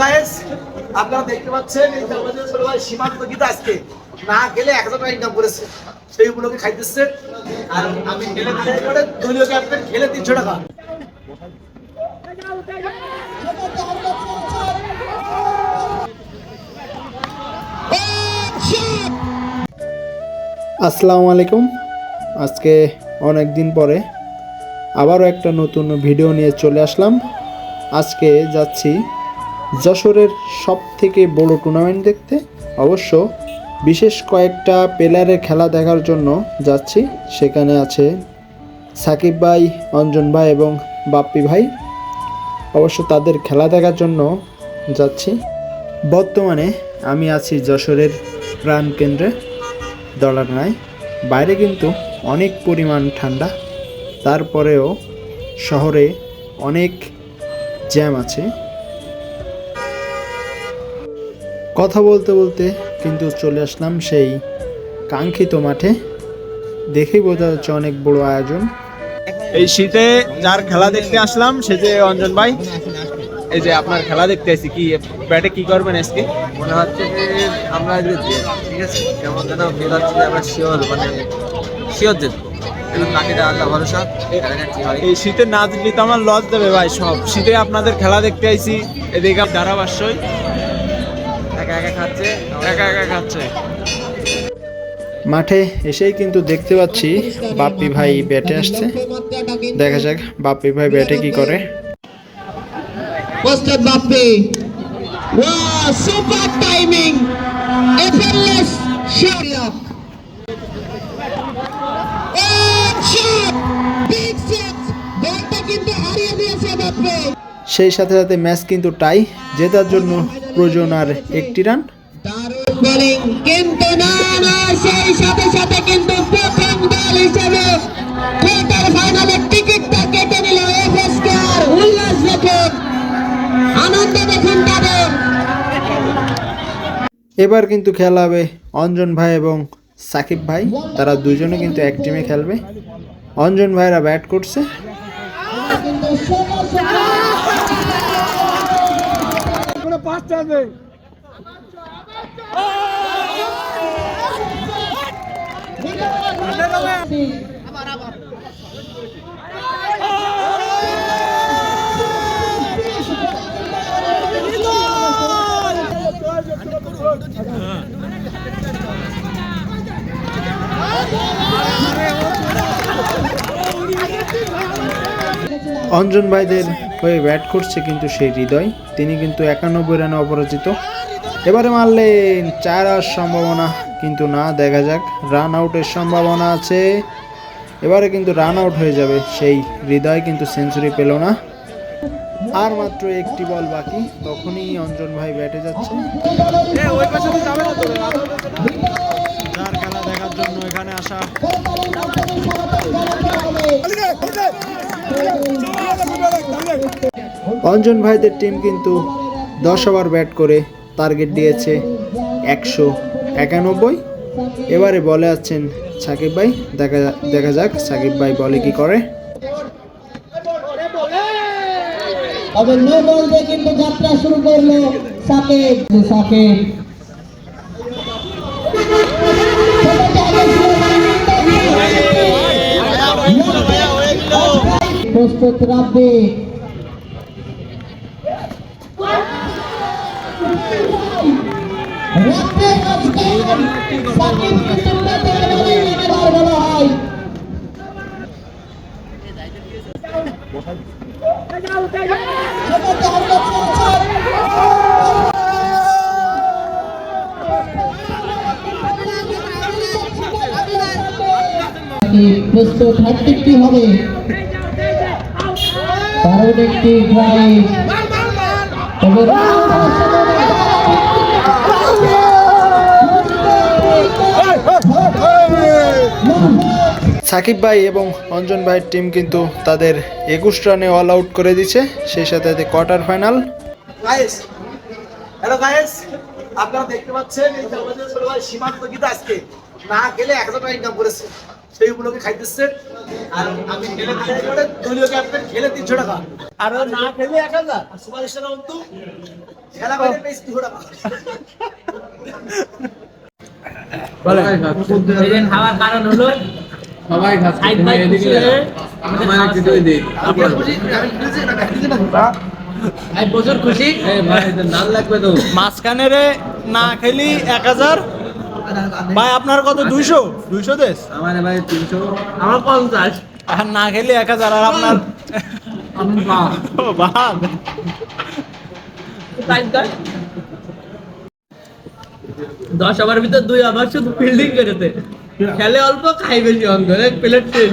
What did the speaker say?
Hello আপনারা দেখতে পাচ্ছেন এই সীমান্ত আজকে না গেলে এক হাজার টাকা ইনকাম করেছে। সেই উপলক্ষে খাইতেছে। আর আমি করে দলীয় ক্যাপ্টেন খেলে তিনশো টাকা। আসসালামু আলাইকুম। আজকে অনেক দিন পরে আবারও একটা নতুন ভিডিও নিয়ে চলে আসলাম। আজকে যাচ্ছি যশোরের সব থেকে বড় টুর্নামেন্ট দেখতে অবশ্য বিশেষ কয়েকটা প্লেয়ারের খেলা দেখার জন্য যাচ্ছি। সেখানে আছে সাকিব ভাই, অঞ্জন ভাই এবং বাপ্পি ভাই। অবশ্য তাদের খেলা দেখার জন্য যাচ্ছি। বর্তমানে আমি আছি যশোরের প্রাণকেন্দ্রে দলানায় বাইরে কিন্তু অনেক পরিমাণ ঠান্ডা। তারপরেও শহরে অনেক জ্যাম আছে। কথা বলতে বলতে কিন্তু চলে আসলাম সেই কাঙ্ক্ষিত মাঠে। দেখেই বোঝা যাচ্ছে অনেক বড় আয়োজন। এই শীতে যার খেলা দেখতে আসলাম সে যে অঞ্জন ভাই এই যে আপনার খেলা দেখতে আসছি কি ব্যাটে কি করবেন আজকে? মনে হচ্ছে যে আমরা আজকে ঠিক আছে কেমন যেন ফিল হচ্ছে যে আমরা শিওর মানে শিওর জিতবো হয়? এই শীতে না জিতলে তো আমার লস দেবে ভাই সব। শীতে আপনাদের খেলা দেখতে আইছি এদিকে ধারাভাষ্যই। একা একা খাচ্ছে একা একা খাচ্ছে। মাঠে এসেই কিন্তু দেখতে পাচ্ছি বাপ্পি ভাই ব্যাটে আসছে। দেখা যাক বাপ্পি ভাই ব্যাটে কি করে। Mbappe. Wow, সেই সাথে সাথে ম্যাচ কিন্তু টাই জেতার জন্য প্রয়োজন আর একটি রান। কিন্তু না না সেই সাথে সাথে কিন্তু প্রথম দল হিসেবে কোয়ার্টার ফাইনালের টিকিটটা কেটে নিল এফএসকেআর উল্লাস দেখুন আনন্দ দেখুন তাদের এবার কিন্তু খেলা হবে অঞ্জন ভাই এবং সাকিব ভাই। তারা দুজনে কিন্তু এক টিমে খেলবে। অঞ্জন ভাইরা ব্যাট করছে। কিন্তু ষোলো অঞ্জন ভাইদের হয়ে ব্যাট করছে কিন্তু সেই হৃদয়। তিনি কিন্তু একানব্বই রানে অপরাজিত। এবারে মারলেন চার আর সম্ভাবনা, কিন্তু না, দেখা যাক। রান আউটের সম্ভাবনা আছে। এবারে কিন্তু রান আউট হয়ে যাবে। সেই হৃদয় কিন্তু সেঞ্চুরি পেল না। আর মাত্র একটি বল বাকি। তখনই অঞ্জন ভাই ব্যাটে যাচ্ছে। দেখার জন্য এখানে আসা। অঞ্জন ভাইদের টিম কিন্তু দশ ওভার ব্যাট করে টার্গেট দিয়েছে একশো একানব্বই। এবারে বলে আছেন সাকিব ভাই দেখা দেখা যাক সাকিব ভাই বলে কি করে। তবে নো বল দিয়ে কিন্তু যাত্রা শুরু করল সাকিব। সাকিব। প্রস্তুত রাব্বি রাব্বি আজকে সাকিব কিন্তু ব্যাটে বলে এবার বলা হয় প্রস্তুত হ্যাট্রিকটি হবে দারুণ একটি ড্রাইভ তবে সাকিব ভাই এবং অঞ্জন ভাইয়ের টিম কিন্তু তাদের একুশ রানে অল আউট করে দিচ্ছে সেই সাথে সাথে কোয়ার্টার ফাইনাল আপনারা দেখতে পাচ্ছেন এই আমাদের ছোট ভাই সীমান্ত গীতা আজকে না গেলে এক হাজার টাকা ইনকাম করেছে। সেই উপলক্ষে খাইতেছে আর আমি খেলে দলীয় ক্যাপ্টেন খেলে তিনশো টাকা। আর না খেলে এক হাজার। সুপার স্টার অন্তু খেলা করে পেয়েছি দুশো টাকা। খাওয়ার কারণ হলো সবাই প্রচুর খুশি? এই ভাই এটা নাল লাগবে তো। মাঝখানে রে না খেলি এক হাজার। ভাই আপনার কত? দুইশো? দুইশো দেশ? আমার ভাই তিনশো। আমার পঞ্চাশ। আর না খেলি এক হাজার আর আপনার? দশ। ওভার ভিতর দুই ওভার শুধু ফিল্ডিং করেছে। খেলে অল্প খাই বেশি অন্ধ প্লেট শেষ